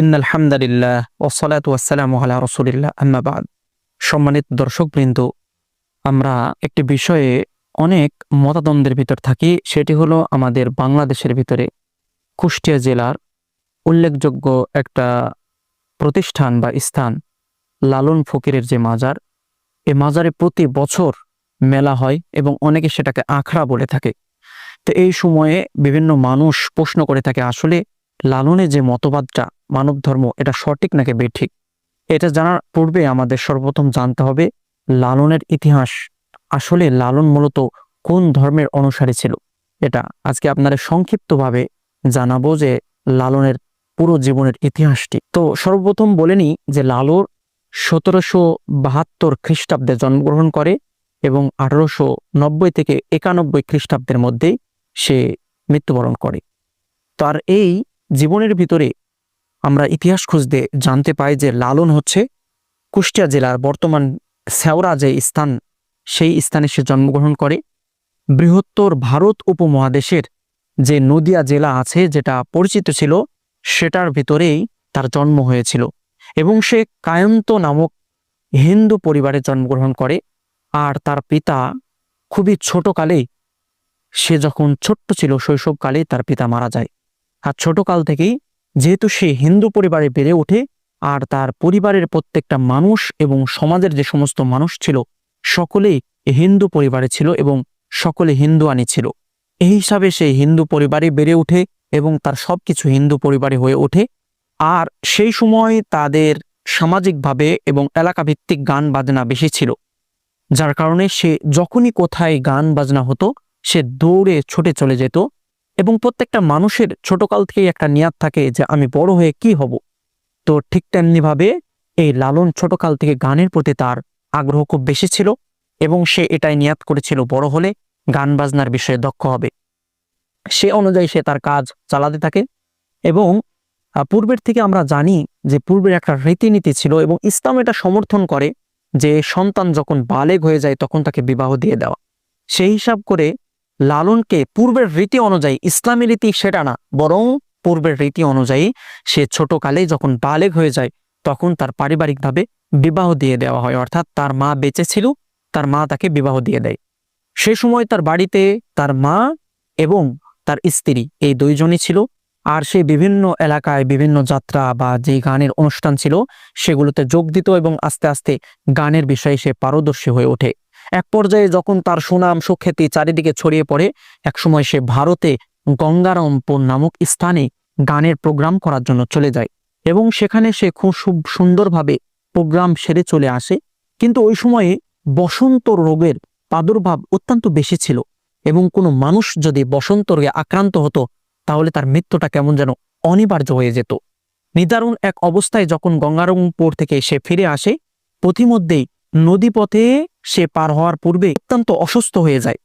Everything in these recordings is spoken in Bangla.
ইন্নাল হামদালিল্লাহ ওসলাত ওয়াসালাম আলা রসুলিল্লাহ। আম্মাবাদ সম্মানিত দর্শকবৃন্দ, আমরা একটি বিষয়ে অনেক মতাদ্বন্দ্বের ভিতর থাকি, সেটি হলো আমাদের বাংলাদেশের ভিতরে কুষ্টিয়া জেলার উল্লেখযোগ্য একটা প্রতিষ্ঠান বা স্থান, লালন ফকিরের যে মাজার, এ মাজারে প্রতি বছর মেলা হয় এবং অনেকে সেটাকে আখড়া বলে থাকে। তো এই সময়ে বিভিন্ন মানুষ প্রশ্ন করে থাকে, আসলে লালনের যে মতবাদটা মানব ধর্ম এটা সঠিক নাকি বেঠিক? এটা জানার পূর্বে আমাদের সর্বপ্রথম জানতে হবে, লালনের ইতিহাস আসলে লালন মূলত কোন ধর্মের অনুসারী ছিল? এটা আজকে আপনারা সংক্ষিপ্তভাবে জানাব যে লালনের পুরো জীবনের ইতিহাসটি। তো সর্বপ্রথম বলে নিই যে লালর সতেরোশো বাহাত্তর খ্রিস্টাব্দে জন্মগ্রহণ করে এবং আঠারোশো নব্বই থেকে একানব্বই খ্রিস্টাব্দের মধ্যেই সে মৃত্যুবরণ করে। তার এই জীবনের ভিতরে আমরা ইতিহাস খুঁজতে জানতে পাই যে লালন হচ্ছে কুষ্টিয়া জেলার বর্তমান সেওরা যে স্থান, সেই স্থানে সে জন্মগ্রহণ করে। বৃহত্তর ভারত উপমহাদেশের যে নদিয়া জেলা আছে, যেটা পরিচিত ছিল, সেটার ভিতরেই তার জন্ম হয়েছিল এবং সে কায়ন্ত নামক হিন্দু পরিবারে জন্মগ্রহণ করে আর তার পিতা খুবই ছোটকালেই সে যখন ছোট্ট ছিল, শৈশবকালেই তার পিতা মারা যায়। আর ছোটকাল থেকেই যেহেতু সে হিন্দু পরিবারে বেড়ে ওঠে, আর তার পরিবারের প্রত্যেকটা মানুষ এবং সমাজের যে সমস্ত মানুষ ছিল, সকলেই হিন্দু পরিবারে ছিল এবং সকলে হিন্দু আনি ছিল। এই হিসাবে সে হিন্দু পরিবারে বেড়ে ওঠে এবং তার সবকিছু হিন্দু পরিবারে হয়ে ওঠে। আর সেই সময় তাদের সামাজিকভাবে এবং এলাকাভিত্তিক গান বাজনা বেশি ছিল, যার কারণে সে যখনই কোথায় গান বাজনা হতো, সে দৌড়ে ছুটে চলে যেত। এবং প্রত্যেকটা মানুষের ছোটকাল থেকেই একটা নিয়াদ থাকে যে আমি বড় হয়ে কি হব। তো ঠিক তেমনিভাবে এই লালন ছোটকাল থেকে গানের প্রতি তার আগ্রহ খুব বেশি ছিল এবং সে এটাই নিয়াদ করেছিল বড় হলে গান বাজনার বিষয়ে দক্ষ হবে। সে অনুযায়ী সে তার কাজ চালাতে থাকে এবং পূর্বের থেকে আমরা জানি যে পূর্বের একটা রীতিনীতি ছিল এবং ইসলাম এটা সমর্থন করে যে সন্তান যখন বালেগ হয়ে যায় তখন তাকে বিবাহ দিয়ে দেওয়া। সেই হিসাব করে লালনকে পূর্বের রীতি অনুযায়ী ইসলামী রীতি সেটা না, বরং পূর্বের রীতি অনুযায়ী সে ছোটকালেই যখন বালেগ হয়ে যায়, তখন তার পারিবারিকভাবে বিবাহ দিয়ে দেওয়া হয়। অর্থাৎ তার মা বেঁচে ছিল, তার মা তাকে বিবাহ দিয়ে দেয়। সে সময় তার বাড়িতে তার মা এবং তার স্ত্রী, এই দুইজনই ছিল। আর সে বিভিন্ন এলাকায় বিভিন্ন যাত্রা বা যে গানের অনুষ্ঠান ছিল, সেগুলোতে যোগ দিত এবং আস্তে আস্তে গানের বিষয়ে সে পারদর্শী হয়ে ওঠে। এক পর্যায়ে যখন তার সুনাম সুখ্যাতি চারিদিকে ছড়িয়ে পড়ে, একসময় সে ভারতে গঙ্গারামপুর নামক স্থানে গানের প্রোগ্রাম করার জন্য চলে যায় এবং সেখানে সে খুব সুন্দরভাবে প্রোগ্রাম সেরে চলে আসে। কিন্তু ওই সময়ে বসন্ত রোগের প্রাদুর্ভাব অত্যন্ত বেশি ছিল এবং কোনো মানুষ যদি বসন্ত রোগে আক্রান্ত হতো, তাহলে তার মৃত্যুটা কেমন যেন অনিবার্য হয়ে যেত। নিদারুণ এক অবস্থায় যখন গঙ্গারামপুর থেকে সে ফিরে আসে, পথিমধ্যেই নদীপথে সে পার হওয়ার পূর্বে অত্যন্ত অসুস্থ হয়ে যায়।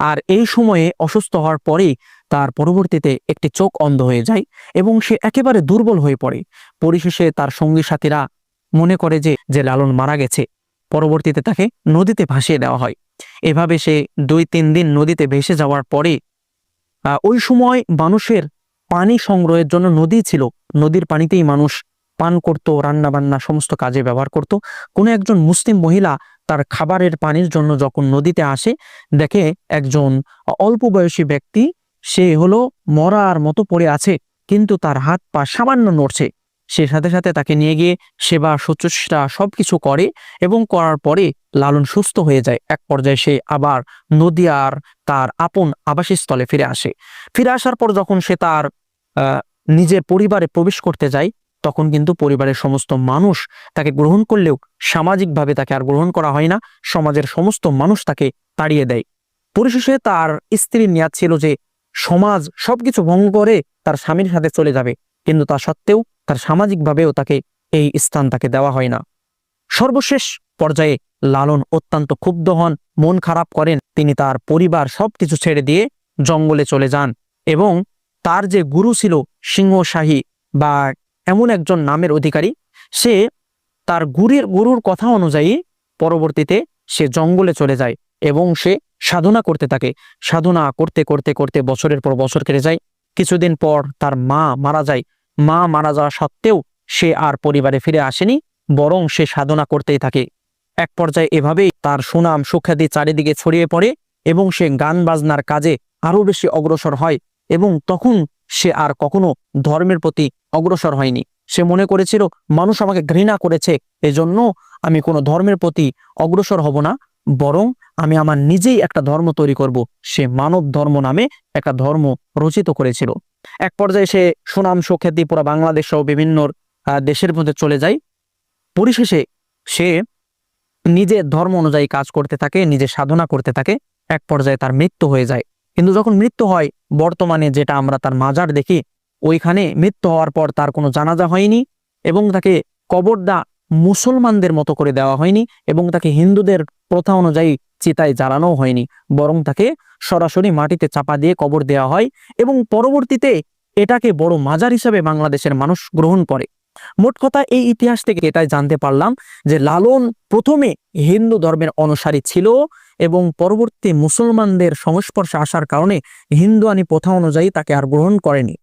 আর এই সময়ে অসুস্থ হওয়ার পরেই তার পরবর্তীতে একটি চোখ অন্ধ হয়ে যায় এবং সে একেবারে দুর্বল হয়ে পড়ে। পরিশেষে তার সঙ্গী সাথীরা মনে করে যে যে লালন মারা গেছে। পরবর্তীতে তাকে নদীতে ভাসিয়ে দেওয়া হয়। এভাবে সে দুই তিন দিন নদীতে ভেসে যাওয়ার পরে ওই সময় মানুষের পানি সংগ্রহের জন্য নদী ছিল। নদীর পানিতেই মানুষ পান করত রান্না বান্না সমস্ত কাজে ব্যবহার করত। কোনো একজন মুসলিম মহিলা তার খাবারের পানির জন্য যখন নদীতে আসে, দেখে একজন অল্প বয়সী ব্যক্তি, সে হলো মরার মতো পড়ে আছে, কিন্তু তার হাত পা সামান্য নড়ছে। সে সাথে সাথে তাকে নিয়ে গিয়ে সেবা, শুশ্রূষা সবকিছু করে এবং করার পরে লালন সুস্থ হয়ে যায়। এক পর্যায়ে সে আবার নদিয়ার তার আপন আবাসস্থলে ফিরে আসে। ফিরে আসার পর যখন সে তার নিজের পরিবারে প্রবেশ করতে যায় তখন কিন্তু পরিবারের সমস্ত মানুষ তাকে গ্রহণ করলেও সামাজিকভাবে তাকে আর গ্রহণ করা হয় না। সমাজের সমস্ত মানুষ তাকে তাড়িয়ে দেয়। পরিশেষে তার স্ত্রীর নিয়াদ ছিল যে, সমাজ সবকিছু ভঙ্গ করে তার স্বামীর সাথে চলে যাবে। কিন্তু তা সত্ত্বেও তার সামাজিকভাবেও তাকে এই স্থান তাকে দেওয়া হয় না। সর্বশেষ পর্যায়ে লালন অত্যন্ত ক্ষুব্ধ হন, মন খারাপ করেন। তিনি তার পরিবার সবকিছু ছেড়ে দিয়ে জঙ্গলে চলে যান এবং তার যে গুরু ছিল সিংহশাহী বা এমন একজন নামের অধিকারী। সে তার গুরুর গুরুর কথা অনুযায়ী পরবর্তীতে সে জঙ্গলে চলে যায় এবং সে সাধনা করতে থাকে। সাধনা করতে করতে করতে বছরের পর বছর কেটে যায়। কিছুদিন পর তার মা মারা যায়। মা মারা যাওয়া সত্ত্বেও সে আর পরিবারে ফিরে আসেনি, বরং সে সাধনা করতেই থাকে। এক পর্যায়ে এভাবেই তার সুনাম সুখ্যাতি চারিদিকে ছড়িয়ে পড়ে এবং সে গান বাজনার কাজে আরও বেশি অগ্রসর হয় এবং তখন সে আর কখনো ধর্মের প্রতি অগ্রসর হয়নি। সে মনে করেছিল, মানুষ আমাকে ঘৃণা করেছে, এজন্য আমি কোনো ধর্মের প্রতি অগ্রসর হব না, বরং আমি আমার নিজেই একটা ধর্ম তৈরি করব। সে মানব ধর্ম নামে একটা ধর্ম রচিত করেছিল। এক পর্যায়ে সে সুনাম, সুখ্যাতি পুরো বাংলাদেশ সহ বিভিন্ন দেশের মধ্যে চলে যায়। পরিশেষে সে নিজের ধর্ম অনুযায়ী কাজ করতে থাকে, নিজে সাধনা করতে থাকে। এক পর্যায়ে তার মৃত্যু হয়ে যায়। কিন্তু যখন মৃত্যু হয়, বর্তমানে যেটা আমরা তার মাজার দেখি, ওইখানে মৃত্যু হওয়ার পর তার কোনো জানাজা হয়নি এবং তাকে কবরদা মুসলমানদের মতো করে দেওয়া হয়নি এবং তাকে হিন্দুদের প্রথা অনুযায়ী চিতায় জ্বালানো হয়নি। বরং তাকে সরাসরি মাটিতে চাপা দিয়ে কবর দেওয়া হয় এবং পরবর্তীতে এটাকে বড় মাজার হিসাবে বাংলাদেশের মানুষ গ্রহণ করে। মোট কথা এই ইতিহাস থেকে এটাই জানতে পারলাম যে লালন প্রথমে হিন্দু ধর্মের অনুসারী ছিল এবং পরবর্তী মুসলমানদের সংস্পর্শে আসার কারণে হিন্দুয়ানি প্রথা অনুযায়ী তাকে আর গ্রহণ করেনি।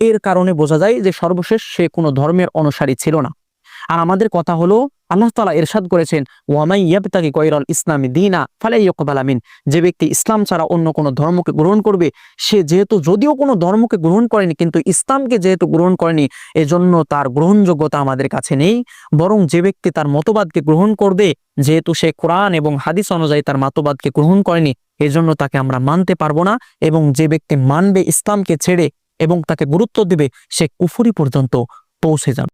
এর কারণে বোঝা যায় যে সর্বশেষ সে কোনো ধর্মের অনুসারী ছিল না। আর আমাদের কথা হলো, আল্লাহ তালা এরশাদ করেছেন ওয়ামাই ইয়াবতাকি কৈরল ইসলামী দিনা ফালাই ইকবাল আমিন যে ব্যক্তি ইসলাম ছাড়া অন্য কোনো ধর্মকে গ্রহণ করবে, সে যেহেতু যদিও কোনো ধর্মকে গ্রহণ করেনি, কিন্তু ইসলামকে যেহেতু গ্রহণ করেনি, এজন্য তার গ্রহণযোগ্যতা আমাদের কাছে নেই। বরং যে ব্যক্তি তার মতবাদকে গ্রহণ করবে, যেহেতু সে কোরআন এবং হাদিস অনুযায়ী তার মতবাদকে গ্রহণ করেনি, এজন্য তাকে আমরা মানতে পারব না। এবং যে ব্যক্তি মানবে ইসলামকে ছেড়ে এবং তাকে গুরুত্ব দিবে, সে কুফুরি পর্যন্ত পৌঁছে যাবে।